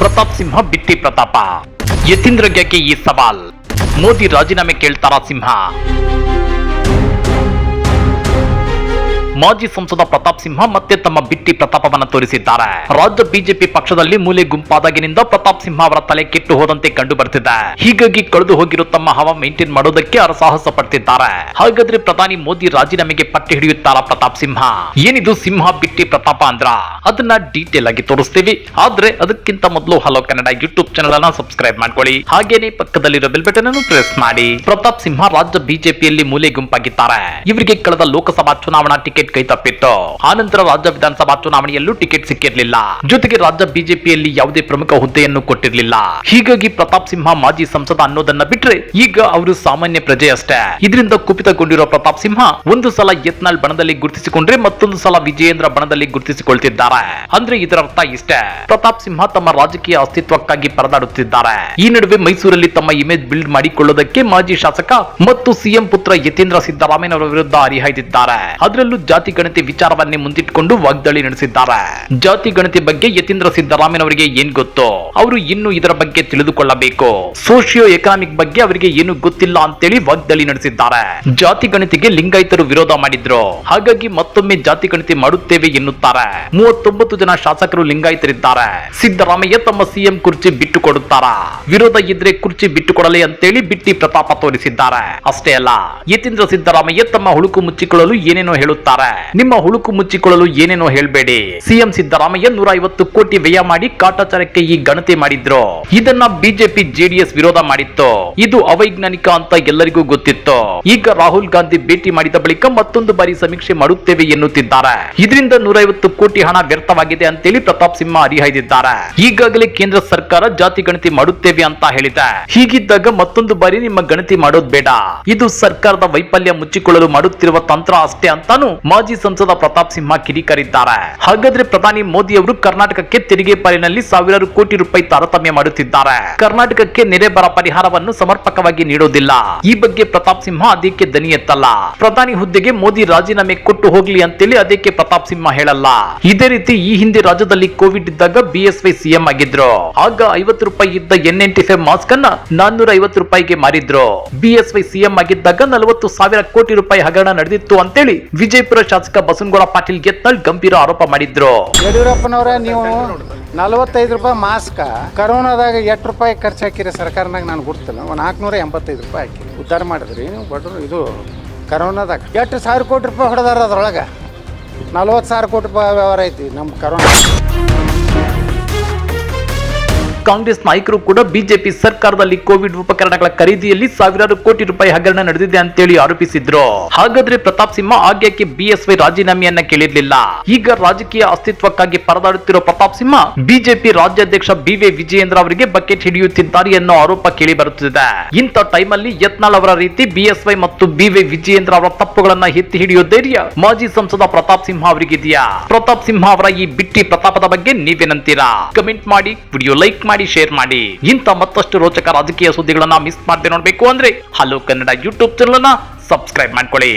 ಪ್ರತಾಪ್ ಸಿಂಹ ಬಿಟ್ಟಿ ಪ್ರತಾಪ. ಯತೀಂದ್ರಗೆ ಈ ಸವಾಲ್. ಮೋದಿ ರಾಜೀನಾಮೆ ಕೇಳ್ತಾರಾ ಸಿಂಹ? ಮಾಜಿ ಸಂಸದ ಪ್ರತಾಪ್ ಸಿಂಹ ಮತ್ತೆ ತಮ್ಮ ಬಿಟ್ಟಿ ಪ್ರತಾಪವನ್ನು ತೋರಿಸಿದ್ದಾರೆ. ರಾಜ್ಯ ಬಿಜೆಪಿ ಪಕ್ಷದಲ್ಲಿ ಮೂಲೆ ಗುಂಪಾದಾಗಿನಿಂದ ಪ್ರತಾಪ್ ಸಿಂಹ ಅವರ ತಲೆ ಕೆಟ್ಟು ಹೋದಂತೆ ಕಂಡು ಬರ್ತಿದೆ. ಹೀಗಾಗಿ ಕಳೆದು ಹೋಗಿರೋ ತಮ್ಮ ಹವ ಮೇಂಟೈನ್ ಮಾಡೋದಕ್ಕೆ ಸಾಹಸ ಪಡ್ತಿದ್ದಾರೆ. ಹಾಗಾದ್ರೆ ಪ್ರಧಾನಿ ಮೋದಿ ರಾಜೀನಾಮೆಗೆ ಪಟ್ಟಿ ಹಿಡಿಯುತ್ತಾರಾ ಪ್ರತಾಪ್ ಸಿಂಹ? ಏನಿದು ಸಿಂಹ ಬಿಟ್ಟಿ ಪ್ರತಾಪ ಅಂದ್ರ? ಅದನ್ನ ಡೀಟೇಲ್ ಆಗಿ ತೋರಿಸ್ತೀವಿ. ಆದ್ರೆ ಅದಕ್ಕಿಂತ ಮೊದಲು ಹಲೋ ಕನ್ನಡ ಯೂಟ್ಯೂಬ್ ಚಾನಲ್ ಅನ್ನ ಸಬ್ಸ್ಕ್ರೈಬ್ ಮಾಡ್ಕೊಳ್ಳಿ. ಹಾಗೇನೆ ಪಕ್ಕದಲ್ಲಿರೋ ಬೆಲ್ ಬಟನ್ ಅನ್ನು ಪ್ರೆಸ್ ಮಾಡಿ. ಪ್ರತಾಪ್ ಸಿಂಹ ರಾಜ್ಯ ಬಿಜೆಪಿಯಲ್ಲಿ ಮೂಲೆ ಗುಂಪಾಗಿದ್ದಾರೆ. ಇವರಿಗೆ ಕಳೆದ ಲೋಕಸಭಾ ಚುನಾವಣಾ ಟಿಕೆಟ್ ಕೈ ತಪ್ಪಿತ್ತು. ಆನಂತರ ರಾಜ್ಯ ವಿಧಾನಸಭಾ ಚುನಾವಣೆಯಲ್ಲೂ ಟಿಕೆಟ್ ಸಿಕ್ಕಿರಲಿಲ್ಲ. ಜೊತೆಗೆ ರಾಜ್ಯ ಬಿಜೆಪಿಯಲ್ಲಿ ಯಾವುದೇ ಪ್ರಮುಖ ಹುದ್ದೆಯನ್ನು ಕೊಟ್ಟಿರಲಿಲ್ಲ. ಹೀಗಾಗಿ ಪ್ರತಾಪ್ ಸಿಂಹ ಮಾಜಿ ಸಂಸದ ಅನ್ನೋದನ್ನ ಬಿಟ್ರೆ ಈಗ ಅವರು ಸಾಮಾನ್ಯ ಪ್ರಜೆ ಅಷ್ಟೇ. ಇದರಿಂದ ಕುಪಿತಗೊಂಡಿರುವ ಪ್ರತಾಪ್ ಸಿಂಹ ಒಂದು ಸಲ ಯತ್ನಾಳ್ ಬಣದಲ್ಲಿ ಗುರುತಿಸಿಕೊಂಡ್ರೆ ಮತ್ತೊಂದು ಸಲ ವಿಜಯೇಂದ್ರ ಬಣದಲ್ಲಿ ಗುರುತಿಸಿಕೊಳ್ತಿದ್ದಾರೆ. ಅಂದ್ರೆ ಇದರರ್ಥ ಇಷ್ಟೇ. ಪ್ರತಾಪ್ ಸಿಂಹ ತಮ್ಮ ರಾಜಕೀಯ ಅಸ್ತಿತ್ವಕ್ಕಾಗಿ ಪರದಾಡುತ್ತಿದ್ದಾರೆ. ಈ ನಡುವೆ ಮೈಸೂರಲ್ಲಿ ತಮ್ಮ ಇಮೇಜ್ ಬಿಲ್ಡ್ ಮಾಡಿಕೊಳ್ಳೋದಕ್ಕೆ ಮಾಜಿ ಶಾಸಕ ಮತ್ತು ಸಿಎಂ ಪುತ್ರ ಯತೀಂದ್ರ ಸಿದ್ದರಾಮಯ್ಯ ಅವರ ವಿರುದ್ಧ ಹರಿಹಾಯ್ದಿದ್ದಾರೆ. ಅದರಲ್ಲೂ ಜಾತಿ ಗಣತಿ ವಿಚಾರವನ್ನೇ ಮುಂದಿಟ್ಟುಕೊಂಡು ವಾಗ್ದಾಳಿ ನಡೆಸಿದ್ದಾರೆ. ಜಾತಿ ಗಣತಿ ಬಗ್ಗೆ ಯತೀಂದ್ರ ಸಿದ್ದರಾಮಯ್ಯ ಅವರಿಗೆ ಏನ್ ಗೊತ್ತು, ಅವರು ಇನ್ನು ಇದರ ಬಗ್ಗೆ ತಿಳಿದುಕೊಳ್ಳಬೇಕು. ಸೋಶಿಯೋ ಎಕನಾಮಿಕ್ ಬಗ್ಗೆ ಅವರಿಗೆ ಏನು ಗೊತ್ತಿಲ್ಲ ಅಂತೇಳಿ ವಾಗ್ದಾಳಿ ನಡೆಸಿದ್ದಾರೆ. ಜಾತಿ ಗಣತಿಗೆ ಲಿಂಗಾಯತರು ವಿರೋಧ ಮಾಡಿದ್ರು. ಹಾಗಾಗಿ ಮತ್ತೊಮ್ಮೆ ಜಾತಿ ಗಣತಿ ಮಾಡುತ್ತೇವೆ ಎನ್ನುತ್ತಾರೆ. ಮೂವತ್ತೊಂಬತ್ತು ಜನ ಶಾಸಕರು ಲಿಂಗಾಯತರಿದ್ದಾರೆ. ಸಿದ್ದರಾಮಯ್ಯ ತಮ್ಮ ಸಿಎಂ ಕುರ್ಚಿ ಬಿಟ್ಟು ಕೊಡುತ್ತಾರ ವಿರೋಧ ಇದ್ರೆ ಕುರ್ಚಿ ಬಿಟ್ಟು ಕೊಡಲಿ ಅಂತೇಳಿ ಬಿಟ್ಟಿ ಪ್ರತಾಪ ತೋರಿಸಿದ್ದಾರೆ. ಅಷ್ಟೇ ಅಲ್ಲ, ಯತೀಂದ್ರ ಸಿದ್ದರಾಮಯ್ಯ ತಮ್ಮ ಹುಳುಕು ಮುಚ್ಚಿಕೊಳ್ಳಲು ಏನೇನೋ ಹೇಳುತ್ತಾರೆ. ನಿಮ್ಮ ಹುಳುಕು ಮುಚ್ಚಿಕೊಳ್ಳಲು ಏನೇನೋ ಹೇಳ್ಬೇಡಿ ಸಿಎಂ ಸಿದ್ದರಾಮಯ್ಯ ನೂರ ಐವತ್ತು ಕೋಟಿ ವ್ಯಯ ಮಾಡಿ ಕಾಟಾಚಾರಕ್ಕೆ ಈ ಗಣತಿ ಮಾಡಿದ್ರು. ಇದನ್ನ ಬಿಜೆಪಿ ಜೆಡಿಎಸ್ ವಿರೋಧ ಮಾಡಿತ್ತು. ಇದು ಅವೈಜ್ಞಾನಿಕ ಅಂತ ಎಲ್ಲರಿಗೂ ಗೊತ್ತಿತ್ತು. ಈಗ ರಾಹುಲ್ ಗಾಂಧಿ ಭೇಟಿ ಮಾಡಿದ ಬಳಿಕ ಮತ್ತೊಂದು ಬಾರಿ ಸಮೀಕ್ಷೆ ಮಾಡುತ್ತೇವೆ ಎನ್ನುತ್ತಿದ್ದಾರೆ. ಇದರಿಂದ ನೂರೈವತ್ತು ಕೋಟಿ ಹಣ ವ್ಯರ್ಥವಾಗಿದೆ ಅಂತೇಳಿ ಪ್ರತಾಪ್ ಸಿಂಹ ಹರಿಹಾಯ್ದಿದ್ದಾರೆ. ಈಗಾಗಲೇ ಕೇಂದ್ರ ಸರ್ಕಾರ ಜಾತಿ ಗಣತಿ ಮಾಡುತ್ತೇವೆ ಅಂತ ಹೇಳಿದೆ. ಹೀಗಿದ್ದಾಗ ಮತ್ತೊಂದು ಬಾರಿ ನಿಮ್ಮ ಗಣತಿ ಮಾಡೋದ್ ಬೇಡ. ಇದು ಸರ್ಕಾರದ ವೈಫಲ್ಯ ಮುಚ್ಚಿಕೊಳ್ಳಲು ಮಾಡುತ್ತಿರುವ ತಂತ್ರ ಅಷ್ಟೇ ಅಂತಾನು ಮಾಜಿ ಸಂಸದ ಪ್ರತಾಪ್ ಸಿಂಹ ಕಿಡಿಕಾರಿದ್ದಾರೆ. ಹಾಗಾದ್ರೆ ಪ್ರಧಾನಿ ಮೋದಿ ಅವರು ಕರ್ನಾಟಕಕ್ಕೆ ತೆರಿಗೆ ಪಾಲಿನಲ್ಲಿ ಸಾವಿರಾರು ಕೋಟಿ ರೂಪಾಯಿ ತಾರತಮ್ಯ ಮಾಡುತ್ತಿದ್ದಾರೆ. ಕರ್ನಾಟಕಕ್ಕೆ ನೆರೆ ಬರ ಪರಿಹಾರವನ್ನು ಸಮರ್ಪಕವಾಗಿ ನೀಡೋದಿಲ್ಲ. ಈ ಬಗ್ಗೆ ಪ್ರತಾಪ್ ಸಿಂಹ ಅದಕ್ಕೆ ದನಿ ಎತ್ತಲ್ಲ. ಪ್ರಧಾನಿ ಹುದ್ದೆಗೆ ಮೋದಿ ರಾಜೀನಾಮೆ ಕೊಟ್ಟು ಹೋಗ್ಲಿ ಅಂತೇಳಿ ಅದಕ್ಕೆ ಪ್ರತಾಪ್ ಸಿಂಹ ಹೇಳಲ್ಲ. ಇದೇ ರೀತಿ ಈ ಹಿಂದೆ ರಾಜ್ಯದಲ್ಲಿ ಕೋವಿಡ್ ಇದ್ದಾಗ ಬಿಎಸ್ವೈ ಸಿಎಂ ಆಗಿದ್ರು. ಆಗ ಐವತ್ತು ರೂಪಾಯಿ ಇದ್ದ ಎನ್ ಎನ್ ಫೈವ್ ಮಾಸ್ಕ್ ಅನ್ನ ನಾನ್ನೂರ ಐವತ್ತು ರೂಪಾಯಿಗೆ ಮಾರಿದ್ರು. ಬಿಎಸ್ವೈ ಸಿಎಂ ಆಗಿದ್ದಾಗ ನಲವತ್ತು ಸಾವಿರ ಕೋಟಿ ರೂಪಾಯಿ ಹಗರಣ ನಡೆದಿತ್ತು ಅಂತೇಳಿ ವಿಜಯಪುರ ಶಾಸಕ ಬಸನಗೌಡ ಪಾಟೀಲ್ ಗೆತ್ನಾಳ್ ಗಂಭೀರ ಆರೋಪ ಮಾಡಿದ್ರು. ಯಡಿಯೂರಪ್ಪನವರ, ನೀವು ನಲವತ್ತೈದು ರೂಪಾಯಿ ಮಾಸ್ಕ, ಕರೋನಾದಾಗ ಎಷ್ಟು ರೂಪಾಯಿ ಖರ್ಚು ಹಾಕಿರಿ ಸರ್ಕಾರನಾಗ ನಾನು ಗುರ್ತಿಲ್ಲ. ಒಂದು ನಾಲ್ಕುನೂರ ಎಂಬತ್ತೈದು ರೂಪಾಯಿ ಹಾಕಿರಿ. ಉದ್ಧಾರ ಮಾಡಿದ್ರಿ. ನೀವು ಬಡ್ರು ಇದು ಕರೋನಾದಾಗ ಎಷ್ಟು ಸಾವಿರ ಕೋಟಿ ರೂಪಾಯಿ ಹೊಡೆದಾರ ಅದ್ರೊಳಗೆ? ನಲ್ವತ್ತು ಸಾವಿರ ಕೋಟಿ ರೂಪಾಯಿ ವ್ಯವಹಾರ ಐತಿ ನಮ್ಮ ಕರೋನಾ. ಕಾಂಗ್ರೆಸ್ ನಾಯಕರು ಕೂಡ ಬಿಜೆಪಿ ಸರ್ಕಾರದಲ್ಲಿ ಕೋವಿಡ್ ಉಪಕರಣಗಳ ಖರೀದಿಯಲ್ಲಿ ಸಾವಿರಾರು ಕೋಟಿ ರೂಪಾಯಿ ಹಗರಣ ನಡೆದಿದೆ ಅಂತೇಳಿ ಆರೋಪಿಸಿದ್ರು. ಹಾಗಾದ್ರೆ ಪ್ರತಾಪ್ ಸಿಂಹ ಆಗ್ಯಾಕೆ ಬಿಎಸ್ವೈ ರಾಜೀನಾಮೆಯನ್ನ ಕೇಳಿರ್ಲಿಲ್ಲ? ಈಗ ರಾಜಕೀಯ ಅಸ್ತಿತ್ವಕ್ಕಾಗಿ ಪರದಾಡುತ್ತಿರೋ ಪ್ರತಾಪ್ ಸಿಂಹ ಬಿಜೆಪಿ ರಾಜ್ಯಾಧ್ಯಕ್ಷ ಬಿವೈ ವಿಜಯೇಂದ್ರ ಅವರಿಗೆ ಬಕೆಟ್ ಹಿಡಿಯುತ್ತಿದ್ದಾರೆ ಅನ್ನೋ ಆರೋಪ ಕೇಳಿ ಬರುತ್ತಿದೆ. ಇಂಥ ಟೈಮಲ್ಲಿ ಯತ್ನಾಳ್ ಅವರ ರೀತಿ ಬಿಎಸ್ವೈ ಮತ್ತು ಬಿವೈ ವಿಜಯೇಂದ್ರ ಅವರ ತಪ್ಪುಗಳನ್ನ ಎತ್ತಿ ಹಿಡಿಯೋ ಧೈರ್ಯ ಮಾಜಿ ಸಂಸದ ಪ್ರತಾಪ್ ಸಿಂಹ ಅವರಿಗಿದೆಯಾ? ಪ್ರತಾಪ್ ಸಿಂಹ ಅವರ ಈ ಬಿಟ್ಟಿ ಪ್ರತಾಪದ ಬಗ್ಗೆ ನೀವೇನಂತೀರಾ? ಕಮೆಂಟ್ ಮಾಡಿ, ವಿಡಿಯೋ ಲೈಕ್ ಮಾಡಿ ಶೇರ್ ಮಾಡಿ. ಇಂಥ ಮತ್ತಷ್ಟು ರೋಚಕ ರಾಜಕೀಯ ಸುದ್ದಿಗಳನ್ನ ಮಿಸ್ ಮಾಡದೆ ನೋಡ್ಬೇಕು ಅಂದ್ರೆ ಹಲೋ ಕನ್ನಡ ಯೂಟ್ಯೂಬ್ ಚಾನಲ್ ಅನ್ನ ಸಬ್ಸ್ಕ್ರೈಬ್ ಮಾಡ್ಕೊಳ್ಳಿ.